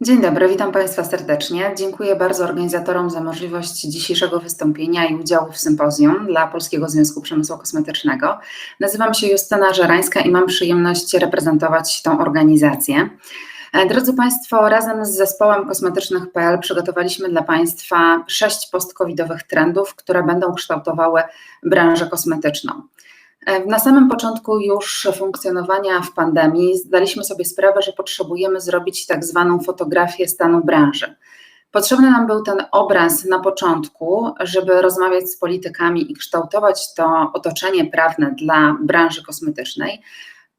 Dzień dobry, witam Państwa serdecznie. Dziękuję bardzo organizatorom za możliwość dzisiejszego wystąpienia i udziału w sympozjum dla Polskiego Związku Przemysłu Kosmetycznego. Nazywam się Justyna Żerańska i mam przyjemność reprezentować tą organizację. E, drodzy Państwo, razem z zespołem kosmetycznych.pl przygotowaliśmy dla Państwa sześć postcovidowych trendów, które będą kształtowały branżę kosmetyczną. E, na samym początku już funkcjonowania w pandemii zdaliśmy sobie sprawę, że potrzebujemy zrobić tak zwaną fotografię stanu branży. Potrzebny nam był ten obraz na początku, żeby rozmawiać z politykami i kształtować to otoczenie prawne dla branży kosmetycznej,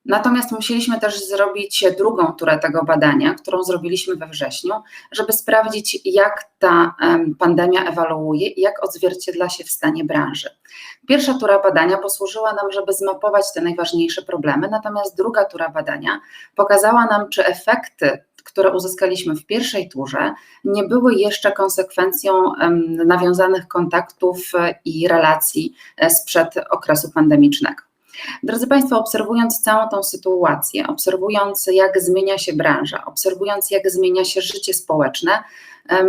Natomiast musieliśmy też zrobić drugą turę tego badania, którą zrobiliśmy we wrześniu, żeby sprawdzić, jak ta pandemia ewoluuje i jak odzwierciedla się w stanie branży. Pierwsza tura badania posłużyła nam, żeby zmapować te najważniejsze problemy, natomiast druga tura badania pokazała nam, czy efekty które uzyskaliśmy w pierwszej turze, nie były jeszcze konsekwencją nawiązanych kontaktów i relacji e, sprzed okresu pandemicznego. Drodzy Państwo, obserwując całą tą sytuację, obserwując jak zmienia się branża, obserwując jak zmienia się życie społeczne,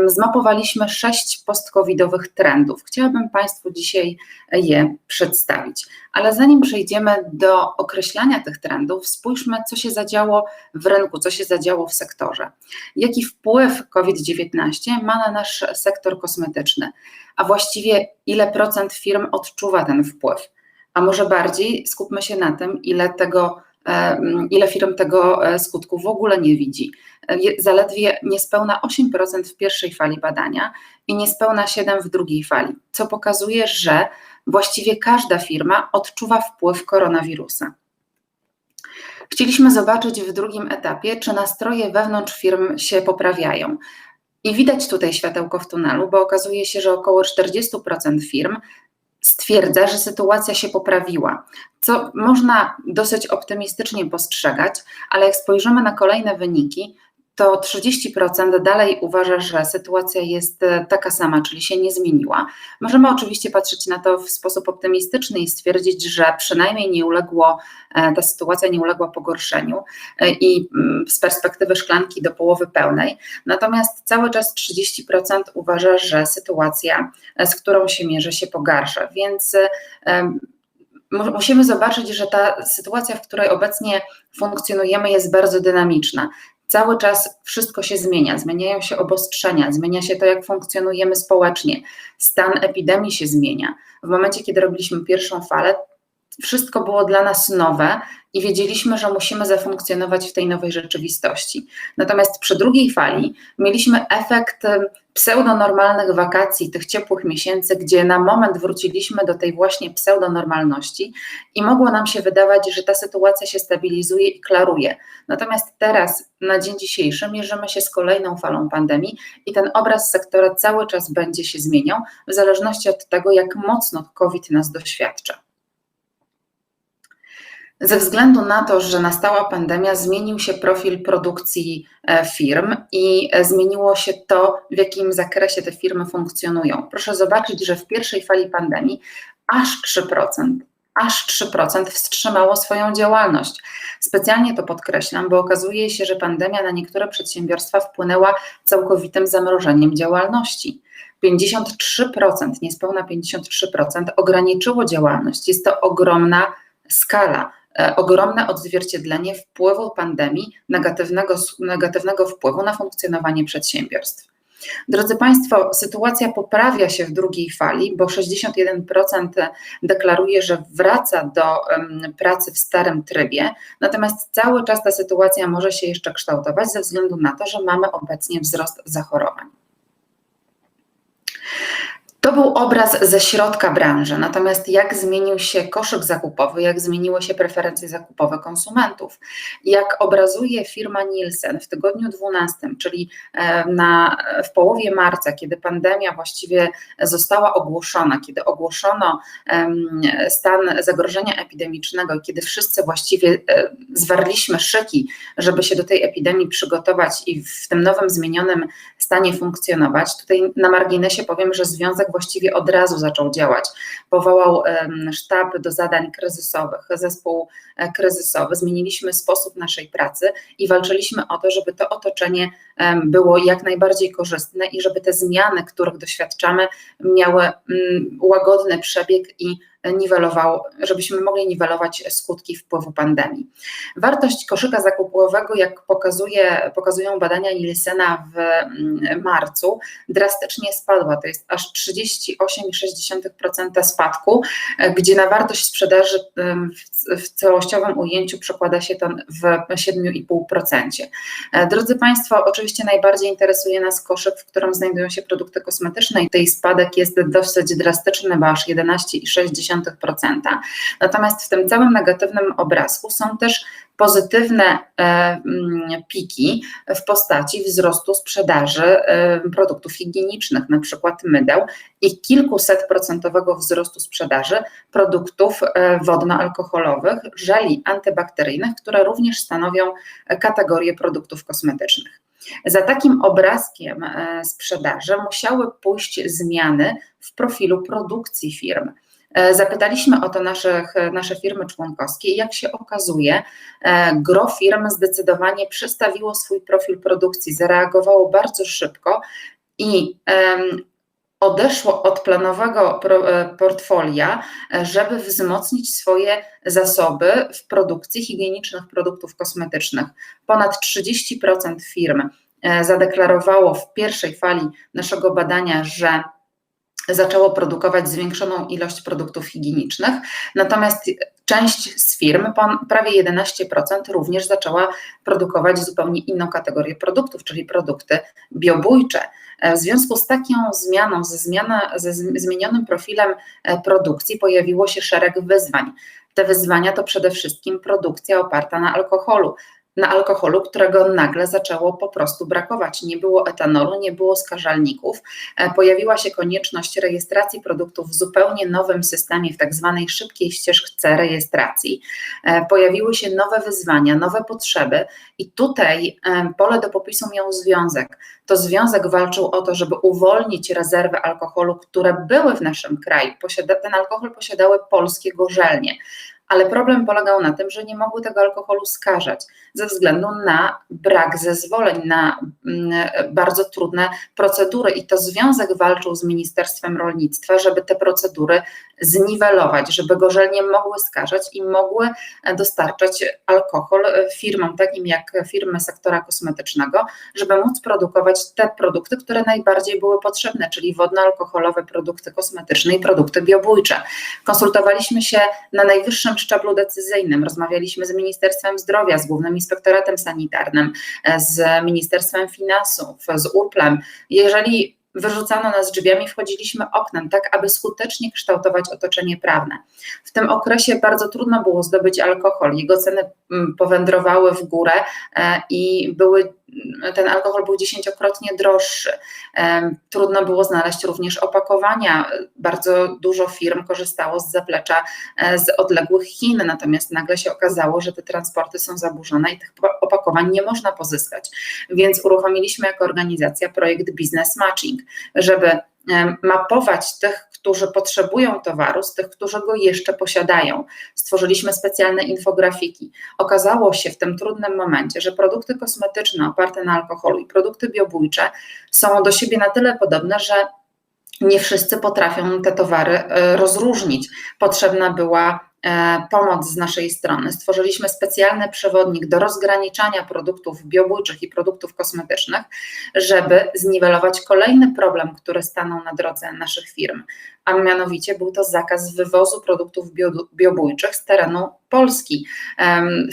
zmapowaliśmy sześć postcovidowych trendów. Chciałabym Państwu dzisiaj je przedstawić. Ale zanim przejdziemy do określania tych trendów, spójrzmy, co się zadziało w rynku, co się zadziało w sektorze. Jaki wpływ COVID-19 ma na nasz sektor kosmetyczny, a właściwie ile procent firm odczuwa ten wpływ a może bardziej skupmy się na tym, ile tego, e, ile firm tego e, skutku w ogóle nie widzi. E, zaledwie niespełna 8% w pierwszej fali badania i niespełna 7% w drugiej fali, co pokazuje, że właściwie każda firma odczuwa wpływ koronawirusa. Chcieliśmy zobaczyć w drugim etapie, czy nastroje wewnątrz firm się poprawiają. I widać tutaj światełko w tunelu, bo okazuje się, że około 40% firm stwierdza, że sytuacja się poprawiła, co można dosyć optymistycznie postrzegać, ale jak spojrzymy na kolejne wyniki, to 30% dalej uważa, że sytuacja jest e, taka sama, czyli się nie zmieniła. Możemy oczywiście patrzeć na to w sposób optymistyczny i stwierdzić, że przynajmniej nie uległo, e, ta sytuacja nie uległa pogorszeniu e, i mm, z perspektywy szklanki do połowy pełnej. Natomiast cały czas 30% uważa, że sytuacja, z którą się mierzy, się pogarsza. Więc musimy zobaczyć, że ta sytuacja, w której obecnie funkcjonujemy, jest bardzo dynamiczna. Cały czas wszystko się zmienia, zmieniają się obostrzenia, zmienia się to, jak funkcjonujemy społecznie, stan epidemii się zmienia. W momencie, kiedy robiliśmy pierwszą falę, wszystko było dla nas nowe i wiedzieliśmy, że musimy zafunkcjonować w tej nowej rzeczywistości. Natomiast przy drugiej fali mieliśmy efekt pseudonormalnych wakacji, tych ciepłych miesięcy, gdzie na moment wróciliśmy do tej właśnie pseudonormalności i mogło nam się wydawać, że ta sytuacja się stabilizuje i klaruje. Natomiast teraz, na dzień dzisiejszy, mierzymy się z kolejną falą pandemii i ten obraz sektora cały czas będzie się zmieniał, w zależności od tego, jak mocno COVID nas doświadcza. Ze względu na to, że nastała pandemia, zmienił się profil produkcji e, firm i e, zmieniło się to, w jakim zakresie te firmy funkcjonują. Proszę zobaczyć, że w pierwszej fali pandemii aż 3%, aż 3% wstrzymało swoją działalność. Specjalnie to podkreślam, bo okazuje się, że pandemia na niektóre przedsiębiorstwa wpłynęła całkowitym zamrożeniem działalności. 53%, niespełna 53% ograniczyło działalność. Jest to ogromna skala. E, ogromne odzwierciedlenie wpływu pandemii, negatywnego, negatywnego wpływu na funkcjonowanie przedsiębiorstw. Drodzy Państwo, sytuacja poprawia się w drugiej fali, bo 61% deklaruje, że wraca do pracy w starym trybie, natomiast cały czas ta sytuacja może się jeszcze kształtować ze względu na to, że mamy obecnie wzrost zachorowań. To był obraz ze środka branży, natomiast jak zmienił się koszyk zakupowy, jak zmieniły się preferencje zakupowe konsumentów. Jak obrazuje firma Nielsen w tygodniu 12, czyli e, na, w połowie marca, kiedy pandemia właściwie została ogłoszona, kiedy ogłoszono stan zagrożenia epidemicznego, kiedy wszyscy właściwie e, zwarliśmy szyki, żeby się do tej epidemii przygotować i w tym nowym zmienionym stanie funkcjonować. Tutaj na marginesie powiem, że Związek właściwie od razu zaczął działać. Powołał sztab do zadań kryzysowych, zespół e, kryzysowy, zmieniliśmy sposób naszej pracy i walczyliśmy o to, żeby to otoczenie było jak najbardziej korzystne i żeby te zmiany, których doświadczamy, miały mm, łagodny przebieg i niwelował, żebyśmy mogli niwelować skutki wpływu pandemii. Wartość koszyka zakupowego, jak pokazuje, pokazują badania Nielsena w mm, marcu, drastycznie spadła. To jest aż 38,6% spadku, gdzie na wartość sprzedaży w całościowym ujęciu przekłada się to w 7,5%. Drodzy Państwo, oczywiście najbardziej interesuje nas koszyk, w którym znajdują się produkty kosmetyczne i tej spadek jest dosyć drastyczny, bo aż 11,6%. Natomiast w tym całym negatywnym obrazku są też pozytywne e, mm, piki w postaci wzrostu sprzedaży e, produktów higienicznych, na przykład mydeł i kilkusetprocentowego wzrostu sprzedaży produktów e, wodno-alkoholowych, żeli antybakteryjnych, które również stanowią kategorię produktów kosmetycznych. Za takim obrazkiem sprzedaży musiały pójść zmiany w profilu produkcji firm. E, zapytaliśmy o to naszych, nasze firmy członkowskie i jak się okazuje, e, gro firm zdecydowanie przestawiło swój profil produkcji, zareagowało bardzo szybko i odeszło od planowego e, portfolia, żeby wzmocnić swoje zasoby w produkcji higienicznych produktów kosmetycznych. Ponad 30% firm zadeklarowało w pierwszej fali naszego badania, że zaczęło produkować zwiększoną ilość produktów higienicznych, natomiast część z firm, prawie 11%, również zaczęła produkować zupełnie inną kategorię produktów, czyli produkty biobójcze. W związku z taką zmianą, ze, zmiana, ze zmienionym profilem e, produkcji pojawiło się szereg wyzwań. Te wyzwania to przede wszystkim produkcja oparta na alkoholu na alkoholu, którego nagle zaczęło po prostu brakować. Nie było etanolu, nie było skażalników. E, pojawiła się konieczność rejestracji produktów w zupełnie nowym systemie, w tak zwanej szybkiej ścieżce rejestracji. E, pojawiły się nowe wyzwania, nowe potrzeby i tutaj e, pole do popisu miał związek. To związek walczył o to, żeby uwolnić rezerwy alkoholu, które były w naszym kraju. ten alkohol posiadały polskie gorzelnie ale problem polegał na tym, że nie mogły tego alkoholu skażać ze względu na brak zezwoleń, na mm, bardzo trudne procedury i to związek walczył z Ministerstwem Rolnictwa, żeby te procedury zniwelować, żeby gorzelnie mogły skażać i mogły dostarczać alkohol firmom takim jak firmy sektora kosmetycznego, żeby móc produkować te produkty, które najbardziej były potrzebne, czyli wodno-alkoholowe produkty kosmetyczne i produkty biobójcze. Konsultowaliśmy się na najwyższym szczeblu decyzyjnym. Rozmawialiśmy z Ministerstwem Zdrowia, z Głównym Inspektoratem Sanitarnym, e, z Ministerstwem Finansów, z URPLem. Jeżeli wyrzucano nas drzwiami, wchodziliśmy oknem, tak aby skutecznie kształtować otoczenie prawne. W tym okresie bardzo trudno było zdobyć alkohol. Jego ceny powędrowały w górę e, i były ten alkohol był dziesięciokrotnie droższy. Trudno było znaleźć również opakowania. Bardzo dużo firm korzystało z zaplecza e, z odległych Chin, natomiast nagle się okazało, że te transporty są zaburzone i tych opakowań nie można pozyskać. Więc uruchomiliśmy jako organizacja projekt Business Matching, żeby mapować tych, którzy potrzebują towaru, z tych, którzy go jeszcze posiadają. Stworzyliśmy specjalne infografiki. Okazało się w tym trudnym momencie, że produkty kosmetyczne oparte na alkoholu i produkty biobójcze są do siebie na tyle podobne, że nie wszyscy potrafią te towary e, rozróżnić. Potrzebna była E, pomoc z naszej strony. Stworzyliśmy specjalny przewodnik do rozgraniczania produktów biobójczych i produktów kosmetycznych, żeby zniwelować kolejny problem, który stanął na drodze naszych firm, a mianowicie był to zakaz wywozu produktów biobójczych z terenu Polski.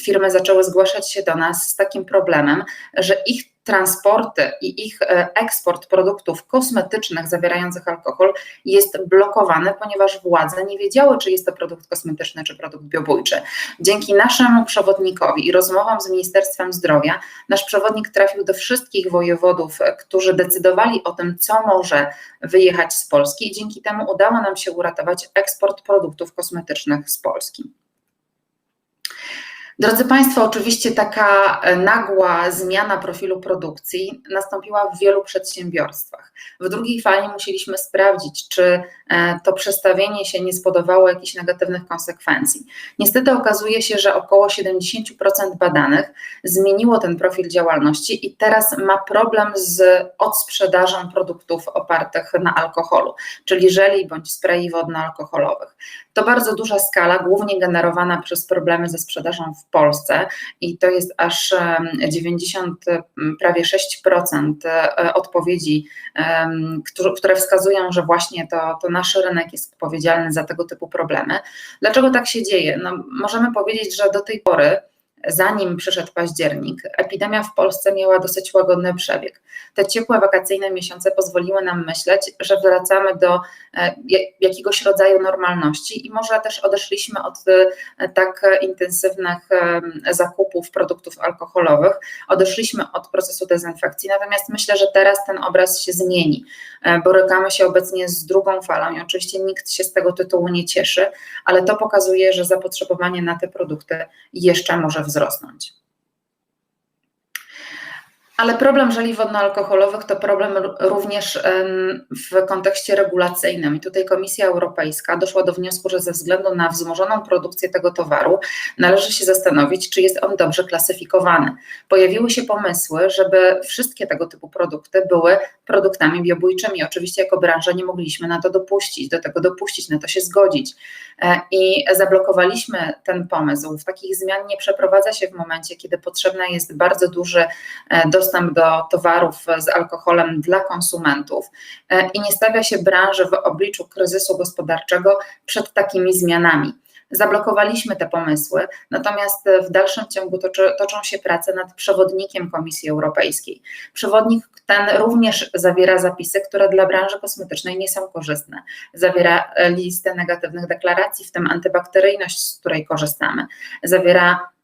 Firmy zaczęły zgłaszać się do nas z takim problemem, że ich transporty i ich e, eksport produktów kosmetycznych zawierających alkohol jest blokowany, ponieważ władze nie wiedziały, czy jest to produkt kosmetyczny, czy produkt biobójczy. Dzięki naszemu przewodnikowi i rozmowom z Ministerstwem Zdrowia, nasz przewodnik trafił do wszystkich wojewodów, którzy decydowali o tym, co może wyjechać z Polski, i dzięki temu udało nam się uratować eksport produktów kosmetycznych z Polski. Drodzy Państwo, oczywiście taka e, nagła zmiana profilu produkcji nastąpiła w wielu przedsiębiorstwach. W drugiej fali musieliśmy sprawdzić, czy e, to przestawienie się nie spodobało jakichś negatywnych konsekwencji. Niestety okazuje się, że około 70% badanych zmieniło ten profil działalności i teraz ma problem z odsprzedażą produktów opartych na alkoholu, czyli żeli bądź sprayi wodno-alkoholowych. To bardzo duża skala, głównie generowana przez problemy ze sprzedażą w Polsce i to jest aż 90, prawie 6% e, odpowiedzi, które wskazują, że właśnie to, to nasz rynek jest odpowiedzialny za tego typu problemy. Dlaczego tak się dzieje? No, możemy powiedzieć, że do tej pory zanim przyszedł październik, epidemia w Polsce miała dosyć łagodny przebieg. Te ciepłe wakacyjne miesiące pozwoliły nam myśleć, że wracamy do e, jakiegoś rodzaju normalności i może też odeszliśmy od e, tak intensywnych e, zakupów produktów alkoholowych, odeszliśmy od procesu dezynfekcji, natomiast myślę, że teraz ten obraz się zmieni. Borykamy się obecnie z drugą falą i oczywiście nikt się z tego tytułu nie cieszy, ale to pokazuje, że zapotrzebowanie na te produkty jeszcze może wzrosnąć wzrosnąć. Ale problem żeli wodnoalkoholowych to problem również w kontekście regulacyjnym. I tutaj Komisja Europejska doszła do wniosku, że ze względu na wzmożoną produkcję tego towaru należy się zastanowić, czy jest on dobrze klasyfikowany. Pojawiły się pomysły, żeby wszystkie tego typu produkty były produktami biobójczymi. Oczywiście jako branża nie mogliśmy na to dopuścić, do tego dopuścić, na to się zgodzić. E, I zablokowaliśmy ten pomysł. W takich zmian nie przeprowadza się w momencie, kiedy potrzebny jest bardzo duży e, dostęp do towarów z alkoholem dla konsumentów e, i nie stawia się branży w obliczu kryzysu gospodarczego przed takimi zmianami. Zablokowaliśmy te pomysły, natomiast w dalszym ciągu toczy, toczą się prace nad przewodnikiem Komisji Europejskiej. Przewodnik ten również zawiera zapisy, które dla branży kosmetycznej nie są korzystne. Zawiera listę negatywnych deklaracji, w tym antybakteryjność, z której korzystamy. Zawiera e,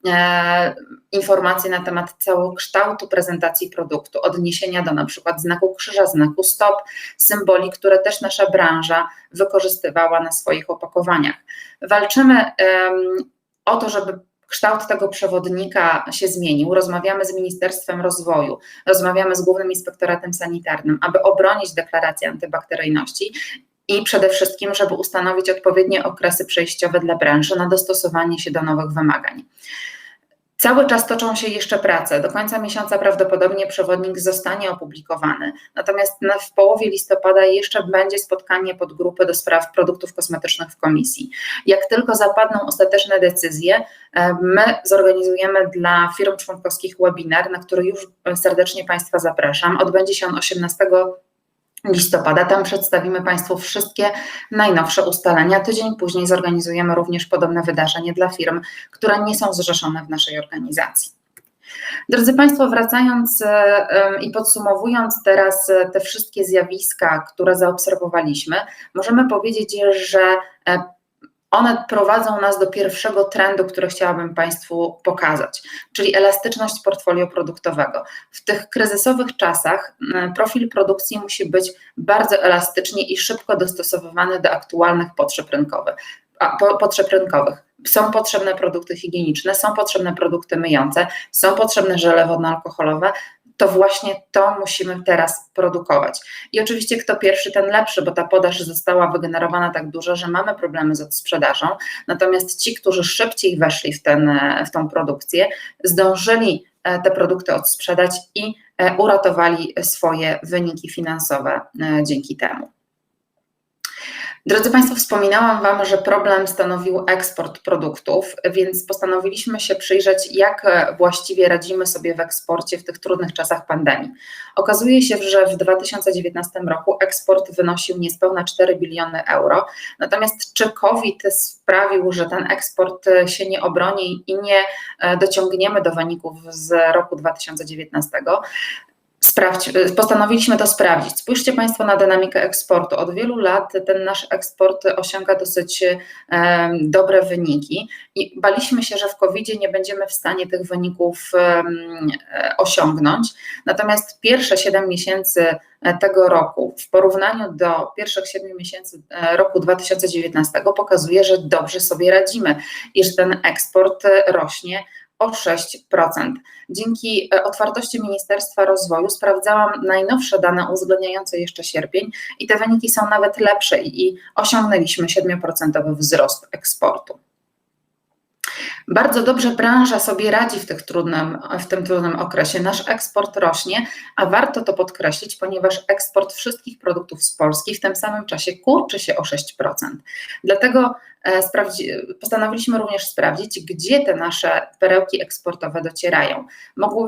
informacje na temat całokształtu prezentacji produktu, odniesienia do na przykład znaku krzyża, znaku stop, symboli, które też nasza branża wykorzystywała na swoich opakowaniach. Walczymy o to, żeby kształt tego przewodnika się zmienił. Rozmawiamy z Ministerstwem Rozwoju, rozmawiamy z Głównym Inspektoratem Sanitarnym, aby obronić deklarację antybakteryjności i przede wszystkim, żeby ustanowić odpowiednie okresy przejściowe dla branży na dostosowanie się do nowych wymagań. Cały czas toczą się jeszcze prace. Do końca miesiąca prawdopodobnie przewodnik zostanie opublikowany. Natomiast w połowie listopada jeszcze będzie spotkanie podgrupy do spraw produktów kosmetycznych w komisji. Jak tylko zapadną ostateczne decyzje, e, my zorganizujemy dla firm członkowskich webinar, na który już serdecznie Państwa zapraszam. Odbędzie się on 18 listopada. Tam przedstawimy Państwu wszystkie najnowsze ustalenia. Tydzień później zorganizujemy również podobne wydarzenie dla firm, które nie są zrzeszone w naszej organizacji. Drodzy Państwo, wracając i podsumowując teraz e, te wszystkie zjawiska, które zaobserwowaliśmy, możemy powiedzieć, że e, one prowadzą nas do pierwszego trendu, który chciałabym Państwu pokazać, czyli elastyczność portfolio produktowego. W tych kryzysowych czasach profil produkcji musi być bardzo elastycznie i szybko dostosowywany do aktualnych potrzeb rynkowych. A, po, potrzeb rynkowych. Są potrzebne produkty higieniczne, są potrzebne produkty myjące, są potrzebne żele wodno-alkoholowe, to właśnie to musimy teraz produkować. I oczywiście kto pierwszy, ten lepszy, bo ta podaż została wygenerowana tak dużo, że mamy problemy z odsprzedażą. Natomiast ci, którzy szybciej weszli w, ten, w tą produkcję, zdążyli e, te produkty odsprzedać i e, uratowali swoje wyniki finansowe e, dzięki temu. Drodzy Państwo, wspominałam Wam, że problem stanowił eksport produktów, więc postanowiliśmy się przyjrzeć, jak właściwie radzimy sobie w eksporcie w tych trudnych czasach pandemii. Okazuje się, że w 2019 roku eksport wynosił niespełna 4 biliony euro, natomiast czy COVID sprawił, że ten eksport się nie obroni i nie dociągniemy do wyników z roku 2019? Sprawdź, y, postanowiliśmy to sprawdzić. Spójrzcie Państwo na dynamikę eksportu. Od wielu lat ten nasz eksport osiąga dosyć dobre wyniki i baliśmy się, że w COVID nie będziemy w stanie tych wyników osiągnąć. Natomiast pierwsze 7 miesięcy e, tego roku w porównaniu do pierwszych 7 miesięcy e, roku 2019 pokazuje, że dobrze sobie radzimy i że ten eksport rośnie o 6%. Dzięki e, otwartości Ministerstwa Rozwoju sprawdzałam najnowsze dane uwzględniające jeszcze sierpień i te wyniki są nawet lepsze i osiągnęliśmy 7% wzrost eksportu. Bardzo dobrze branża sobie radzi w, tych trudnym, w tym trudnym okresie. Nasz eksport rośnie, a warto to podkreślić, ponieważ eksport wszystkich produktów z Polski w tym samym czasie kurczy się o 6%. Dlatego postanowiliśmy również sprawdzić, gdzie te nasze perełki eksportowe docierają.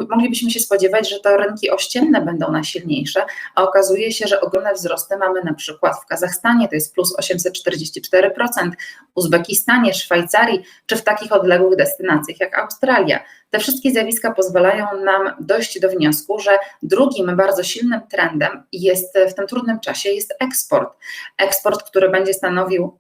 Moglibyśmy się spodziewać, że to rynki ościenne będą najsilniejsze, a okazuje się, że ogromne wzrosty mamy na przykład w Kazachstanie, to jest plus 844%, Uzbekistanie, Szwajcarii, czy w takich odległych destynacjach jak Australia. Te wszystkie zjawiska pozwalają nam dojść do wniosku, że drugim bardzo silnym trendem jest w tym trudnym czasie jest eksport. Eksport, który będzie stanowił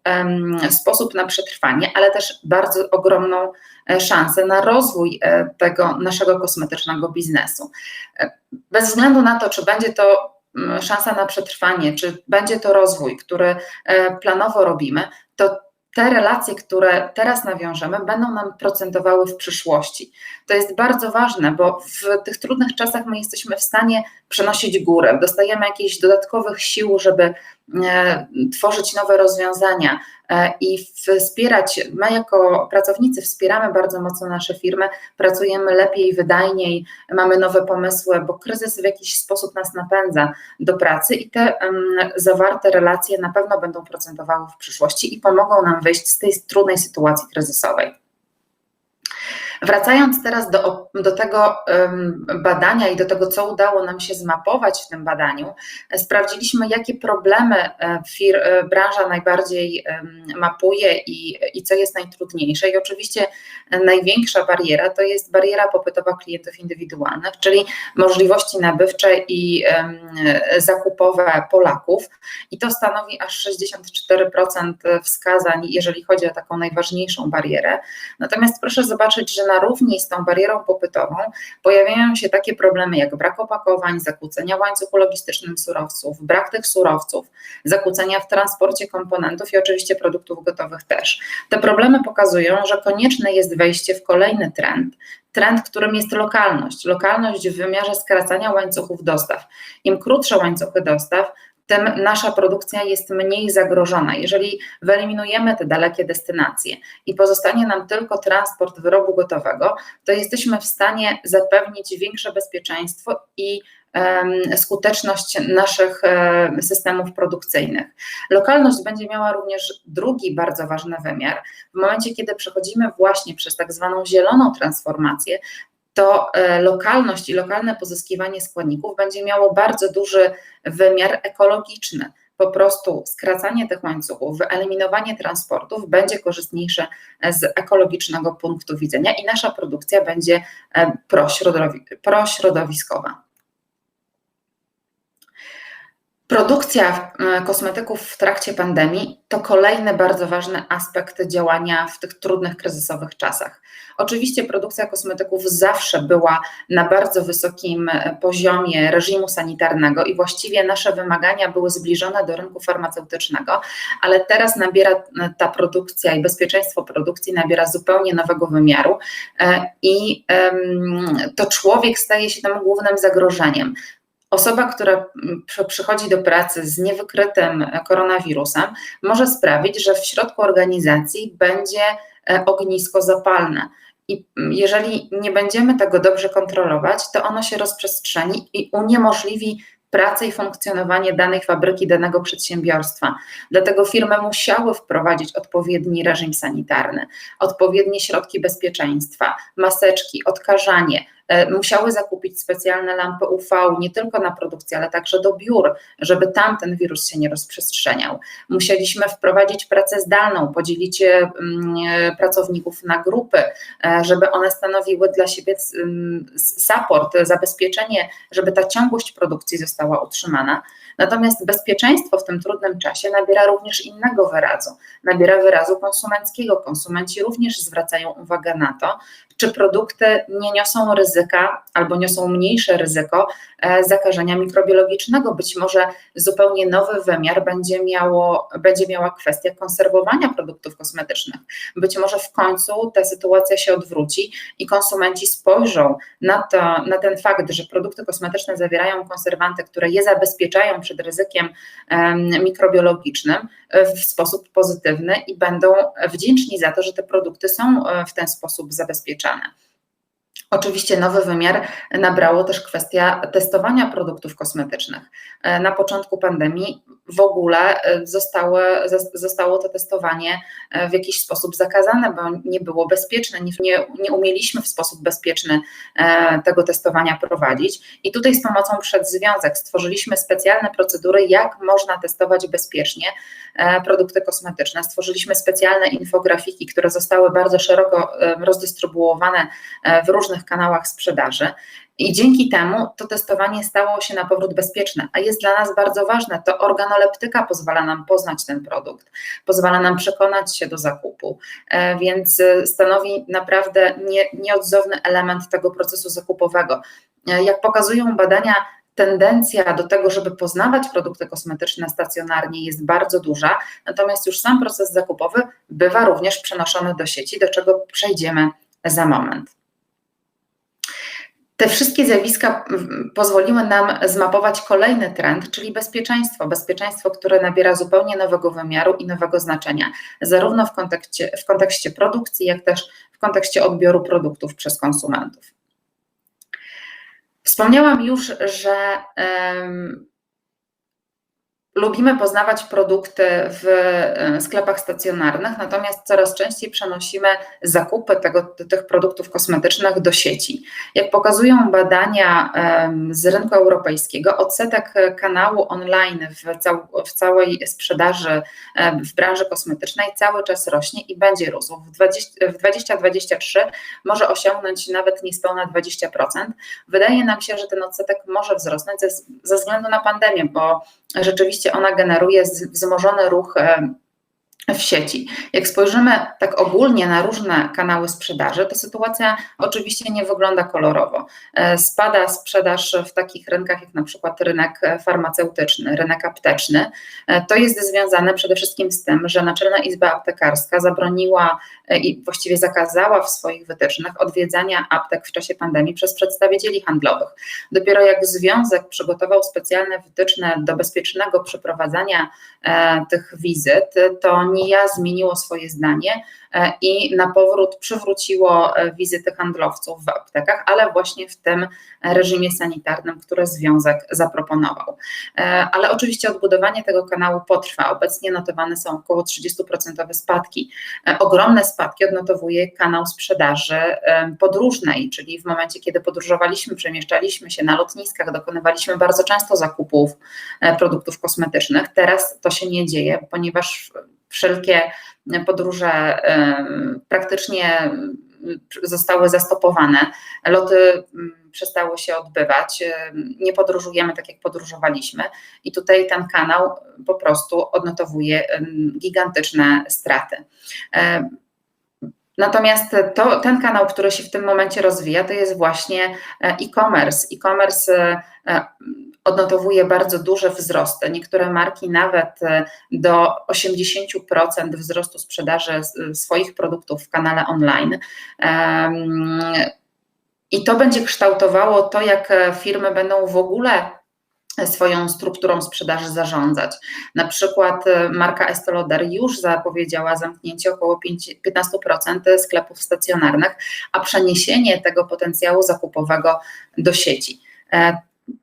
sposób na przetrwanie, ale też bardzo ogromną e, szansę na rozwój e, tego naszego kosmetycznego biznesu. E, bez względu na to, czy będzie to szansa na przetrwanie, czy będzie to rozwój, który planowo robimy, to te relacje, które teraz nawiążemy, będą nam procentowały w przyszłości. To jest bardzo ważne, bo w tych trudnych czasach my jesteśmy w stanie przenosić górę, dostajemy jakichś dodatkowych sił, żeby tworzyć nowe rozwiązania e, i wspierać. My, jako pracownicy, wspieramy bardzo mocno nasze firmy, pracujemy lepiej, wydajniej, mamy nowe pomysły, bo kryzys w jakiś sposób nas napędza do pracy i te zawarte relacje na pewno będą procentowały w przyszłości i pomogą nam wyjść z tej trudnej sytuacji kryzysowej. Wracając teraz do, do tego badania i do tego, co udało nam się zmapować w tym badaniu, sprawdziliśmy, jakie problemy e, fir, e, branża najbardziej mapuje i, i co jest najtrudniejsze. I oczywiście największa bariera to jest bariera popytowa klientów indywidualnych, czyli możliwości nabywcze i zakupowe Polaków. I to stanowi aż 64% wskazań, jeżeli chodzi o taką najważniejszą barierę. Natomiast proszę zobaczyć, że na równi z tą barierą popytową pojawiają się takie problemy jak brak opakowań, zakłócenia w łańcuchu logistycznym surowców, brak tych surowców, zakłócenia w transporcie komponentów i oczywiście produktów gotowych też. Te problemy pokazują, że konieczne jest wejście w kolejny trend, trend, którym jest lokalność. Lokalność w wymiarze skracania łańcuchów dostaw. Im krótsze łańcuchy dostaw, tym nasza produkcja jest mniej zagrożona. Jeżeli wyeliminujemy te dalekie destynacje i pozostanie nam tylko transport wyrobu gotowego, to jesteśmy w stanie zapewnić większe bezpieczeństwo i skuteczność naszych systemów produkcyjnych. Lokalność będzie miała również drugi bardzo ważny wymiar. W momencie, kiedy przechodzimy właśnie przez tak zwaną zieloną transformację, to e, lokalność i lokalne pozyskiwanie składników będzie miało bardzo duży wymiar ekologiczny. Po prostu skracanie tych łańcuchów, wyeliminowanie transportów będzie korzystniejsze z ekologicznego punktu widzenia i nasza produkcja będzie e, prośrodowiskowa. Produkcja e, kosmetyków w trakcie pandemii to kolejny bardzo ważny aspekt działania w tych trudnych, kryzysowych czasach. Oczywiście produkcja kosmetyków zawsze była na bardzo wysokim e, poziomie reżimu sanitarnego i właściwie nasze wymagania były zbliżone do rynku farmaceutycznego, ale teraz nabiera e, ta produkcja i bezpieczeństwo produkcji nabiera zupełnie nowego wymiaru i to człowiek staje się tam głównym zagrożeniem. Osoba, która mm, przychodzi do pracy z niewykrytym koronawirusem, może sprawić, że w środku organizacji będzie e, ognisko zapalne. I mm, jeżeli nie będziemy tego dobrze kontrolować, to ono się rozprzestrzeni i uniemożliwi pracę i funkcjonowanie danej fabryki, danego przedsiębiorstwa. Dlatego firmy musiały wprowadzić odpowiedni reżim sanitarny, odpowiednie środki bezpieczeństwa, maseczki, odkażanie, E, musiały zakupić specjalne lampy UV nie tylko na produkcję, ale także do biur, żeby tam ten wirus się nie rozprzestrzeniał. Musieliśmy wprowadzić pracę zdalną, podzielić mm, e, pracowników na grupy, e, żeby one stanowiły dla siebie support, zabezpieczenie, żeby ta ciągłość produkcji została utrzymana. Natomiast bezpieczeństwo w tym trudnym czasie nabiera również innego wyrazu. Nabiera wyrazu konsumenckiego. Konsumenci również zwracają uwagę na to, czy produkty nie niosą ryzyka, albo niosą mniejsze ryzyko e, zakażenia mikrobiologicznego. Być może zupełnie nowy wymiar będzie, miało, będzie miała kwestia konserwowania produktów kosmetycznych. Być może w końcu ta sytuacja się odwróci i konsumenci spojrzą na, to, na ten fakt, że produkty kosmetyczne zawierają konserwanty, które je zabezpieczają przed ryzykiem mikrobiologicznym w sposób pozytywny i będą wdzięczni za to, że te produkty są e, w ten sposób zabezpieczane. italiana. Oczywiście nowy wymiar nabrało też kwestia testowania produktów kosmetycznych. E, na początku pandemii w ogóle e, zostało, to testowanie e, w jakiś sposób zakazane, bo nie było bezpieczne, nie, nie umieliśmy w sposób bezpieczny tego testowania prowadzić. I tutaj z pomocą przez związek stworzyliśmy specjalne procedury, jak można testować bezpiecznie produkty kosmetyczne. Stworzyliśmy specjalne infografiki, które zostały bardzo szeroko rozdystrybuowane w różnych różnych kanałach sprzedaży. I dzięki temu to testowanie stało się na powrót bezpieczne, a jest dla nas bardzo ważne. To organoleptyka pozwala nam poznać ten produkt, pozwala nam przekonać się do zakupu, e, więc e, stanowi naprawdę nie, nieodzowny element tego procesu zakupowego. E, jak pokazują badania, tendencja do tego, żeby poznawać produkty kosmetyczne stacjonarnie jest bardzo duża, natomiast już sam proces zakupowy bywa również przenoszony do sieci, do czego przejdziemy za moment. Te wszystkie zjawiska pozwoliły nam zmapować kolejny trend, czyli bezpieczeństwo. Bezpieczeństwo, które nabiera zupełnie nowego wymiaru i nowego znaczenia, zarówno w kontekście, w kontekście produkcji, jak też w kontekście odbioru produktów przez konsumentów. Wspomniałam już, że Lubimy poznawać produkty w e, sklepach stacjonarnych, natomiast coraz częściej przenosimy zakupy tego, tych produktów kosmetycznych do sieci. Jak pokazują badania z rynku europejskiego, odsetek kanału online w, cał, w całej sprzedaży w branży kosmetycznej cały czas rośnie i będzie rósł. W 2023 może osiągnąć nawet niespełna 20%. Wydaje nam się, że ten odsetek może wzrosnąć ze, ze względu na pandemię, bo rzeczywiście ona generuje wzmożony ruch w sieci. Jak spojrzymy tak ogólnie na różne kanały sprzedaży, to sytuacja oczywiście nie wygląda kolorowo. E, spada sprzedaż w takich rynkach jak na przykład rynek farmaceutyczny, rynek apteczny. E, to jest związane przede wszystkim z tym, że Naczelna Izba Aptekarska zabroniła e, i właściwie zakazała w swoich wytycznych odwiedzania aptek w czasie pandemii przez przedstawicieli handlowych. Dopiero jak związek przygotował specjalne wytyczne do bezpiecznego przeprowadzania tych wizyt, to ja zmieniło swoje zdanie e, i na powrót przywróciło e, wizyty handlowców w aptekach, ale właśnie w tym reżimie sanitarnym, który związek zaproponował. E, ale oczywiście odbudowanie tego kanału potrwa. Obecnie notowane są około 30% spadki. Ogromne spadki odnotowuje kanał sprzedaży podróżnej, czyli w momencie, kiedy podróżowaliśmy, przemieszczaliśmy się na lotniskach, dokonywaliśmy bardzo często zakupów produktów kosmetycznych. Teraz to się nie dzieje, ponieważ wszelkie podróże praktycznie zostały zastopowane, loty przestały się odbywać, nie podróżujemy tak, jak podróżowaliśmy, i tutaj ten kanał po prostu odnotowuje gigantyczne straty. Natomiast to, ten kanał, który się w tym momencie rozwija, to jest właśnie e, e-commerce. E-commerce e, odnotowuje bardzo duże wzrosty. Niektóre marki nawet e, do 80% wzrostu sprzedaży swoich produktów w kanale online. I to będzie kształtowało to, jak firmy będą w ogóle swoją strukturą sprzedaży zarządzać. Na przykład e, marka Estée Lauder już zapowiedziała zamknięcie około 15% sklepów stacjonarnych, a przeniesienie tego potencjału zakupowego do sieci.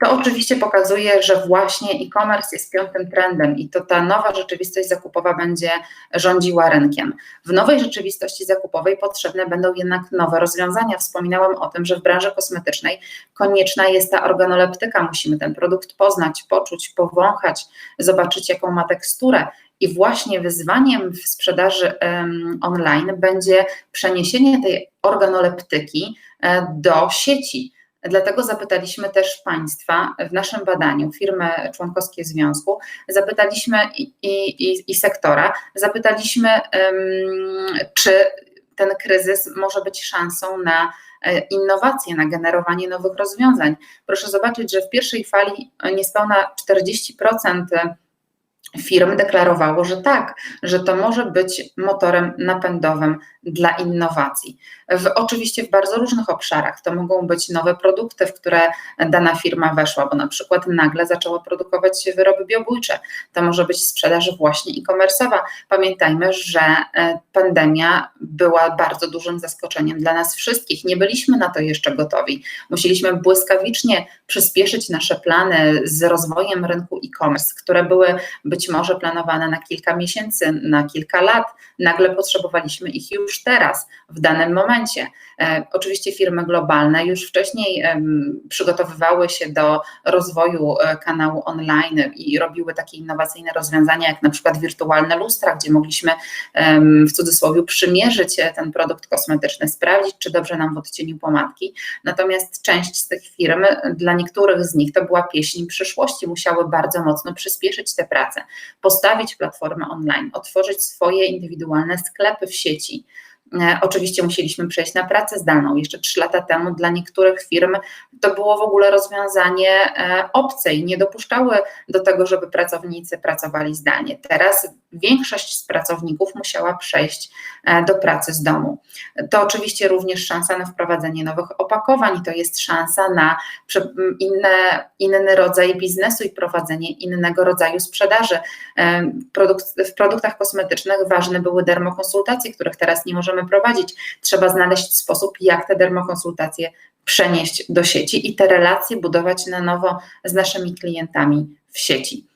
To oczywiście pokazuje, że właśnie e-commerce jest piątym trendem i to ta nowa rzeczywistość zakupowa będzie rządziła rynkiem. W nowej rzeczywistości zakupowej potrzebne będą jednak nowe rozwiązania. Wspominałam o tym, że w branży kosmetycznej konieczna jest ta organoleptyka. Musimy ten produkt poznać, poczuć, powąchać, zobaczyć, jaką ma teksturę. I właśnie wyzwaniem w sprzedaży online będzie przeniesienie tej organoleptyki e, do sieci Dlatego zapytaliśmy też Państwa w naszym badaniu, firmy członkowskie związku, zapytaliśmy i, i, i sektora, zapytaliśmy, czy ten kryzys może być szansą na e, innowacje, na generowanie nowych rozwiązań. Proszę zobaczyć, że w pierwszej fali niespełna 40% firm deklarowało, że tak, że to może być motorem napędowym dla innowacji. W, oczywiście w bardzo różnych obszarach. To mogą być nowe produkty, w które dana firma weszła, bo na przykład nagle zaczęła produkować wyroby biobójcze. To może być sprzedaż właśnie e-commerce'owa. Pamiętajmy, że e, pandemia była bardzo dużym zaskoczeniem dla nas wszystkich. Nie byliśmy na to jeszcze gotowi. Musieliśmy błyskawicznie przyspieszyć nasze plany z rozwojem rynku e-commerce, które były być może planowane na kilka miesięcy, na kilka lat. Nagle potrzebowaliśmy ich już teraz, w danym momencie. E, oczywiście firmy globalne już wcześniej e, przygotowywały się do rozwoju e, kanału online i robiły takie innowacyjne rozwiązania, jak na przykład wirtualne lustra, gdzie mogliśmy e, w cudzysłowie przymierzyć ten produkt kosmetyczny, sprawdzić, czy dobrze nam w odcieniu pomadki. Natomiast część z tych firm, dla niektórych z nich to była pieśń przyszłości, musiały bardzo mocno przyspieszyć te prace postawić platformę online, otworzyć swoje indywidualne sklepy w sieci. E, oczywiście musieliśmy przejść na pracę zdalną. Jeszcze trzy lata temu dla niektórych firm to było w ogóle rozwiązanie e, obce i nie dopuszczały do tego, żeby pracownicy pracowali zdalnie. Teraz większość z pracowników musiała przejść e, do pracy z domu. To oczywiście również szansa na wprowadzenie nowych opakowań, to jest szansa na inne, inny rodzaj biznesu i prowadzenie innego rodzaju sprzedaży. w produktach kosmetycznych ważne były dermokonsultacje, których teraz nie możemy prowadzić. Trzeba znaleźć sposób, jak te dermokonsultacje przenieść do sieci i te relacje budować na nowo z naszymi klientami w sieci.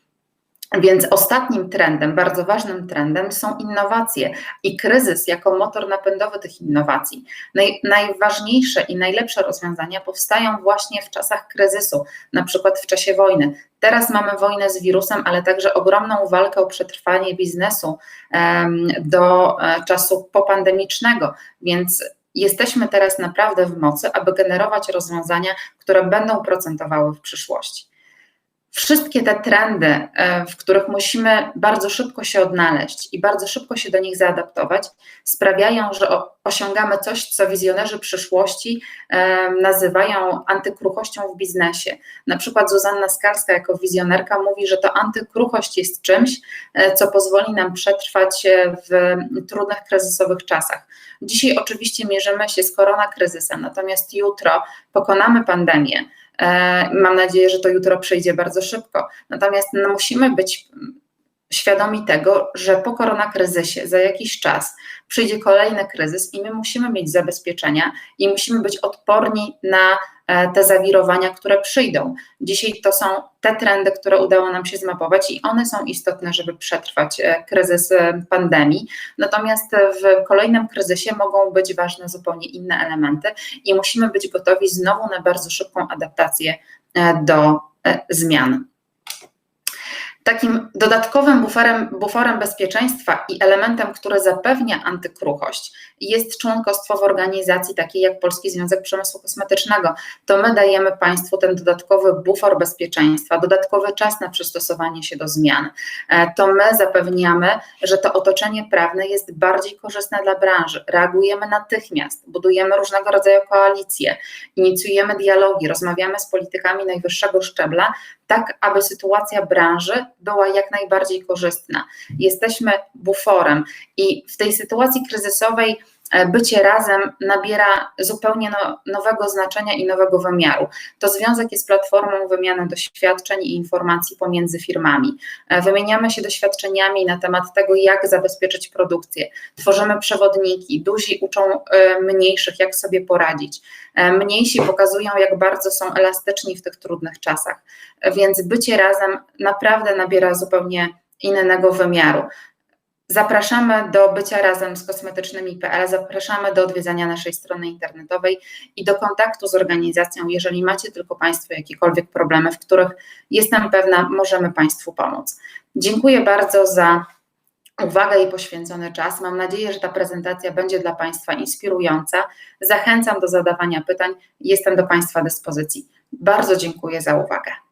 Więc ostatnim trendem, bardzo ważnym trendem są innowacje i kryzys jako motor napędowy tych innowacji. Naj, najważniejsze i najlepsze rozwiązania powstają właśnie w czasach kryzysu, na przykład w czasie wojny. Teraz mamy wojnę z wirusem, ale także ogromną walkę o przetrwanie biznesu um, do um, czasu popandemicznego, więc jesteśmy teraz naprawdę w mocy, aby generować rozwiązania, które będą procentowały w przyszłości wszystkie te trendy, e, w których musimy bardzo szybko się odnaleźć i bardzo szybko się do nich zaadaptować, sprawiają, że osiągamy coś, co wizjonerzy przyszłości e, nazywają antykruchością w biznesie. Na przykład Zuzanna Skalska jako wizjonerka mówi, że to antykruchość jest czymś, e, co pozwoli nam przetrwać w trudnych, kryzysowych czasach. Dzisiaj oczywiście mierzymy się z koronakryzysem, natomiast jutro pokonamy pandemię mam nadzieję, że to jutro przyjdzie bardzo szybko. Natomiast no, musimy być świadomi tego, że po koronakryzysie za jakiś czas przyjdzie kolejny kryzys i my musimy mieć zabezpieczenia i musimy być odporni na e, te zawirowania, które przyjdą. Dzisiaj to są te trendy, które udało nam się zmapować i one są istotne, żeby przetrwać e, kryzys e, pandemii. Natomiast w kolejnym kryzysie mogą być ważne zupełnie inne elementy i musimy być gotowi znowu na bardzo szybką adaptację do zmian. Takim dodatkowym buferem, buforem bezpieczeństwa i elementem, który zapewnia antykruchość, jest członkostwo w organizacji takiej jak Polski Związek Przemysłu Kosmetycznego. To my dajemy Państwu ten dodatkowy bufor bezpieczeństwa, dodatkowy czas na przystosowanie się do zmian. E, to my zapewniamy, że to otoczenie prawne jest bardziej korzystne dla branży. Reagujemy natychmiast, budujemy różnego rodzaju koalicje, inicjujemy dialogi, rozmawiamy z politykami najwyższego szczebla, tak aby sytuacja branży była jak najbardziej korzystna. Jesteśmy buforem i w tej sytuacji kryzysowej bycie razem nabiera zupełnie no, nowego znaczenia i nowego wymiaru. To związek jest platformą wymiany doświadczeń i informacji pomiędzy firmami. E, wymieniamy się doświadczeniami na temat tego, jak zabezpieczyć produkcję. Tworzymy przewodniki, duzi uczą e, mniejszych, jak sobie poradzić. Mniejsi pokazują, jak bardzo są elastyczni w tych trudnych czasach. Więc bycie razem naprawdę nabiera zupełnie innego wymiaru. Zapraszamy do bycia razem z kosmetycznymi.pl, zapraszamy do odwiedzania naszej strony internetowej i do kontaktu z organizacją, jeżeli macie tylko Państwo jakiekolwiek problemy, w których jestem pewna, możemy Państwu pomóc. Dziękuję bardzo za uwagę i poświęcony czas. Mam nadzieję, że ta prezentacja będzie dla Państwa inspirująca. Zachęcam do zadawania pytań. Jestem do Państwa dyspozycji. Bardzo dziękuję za uwagę.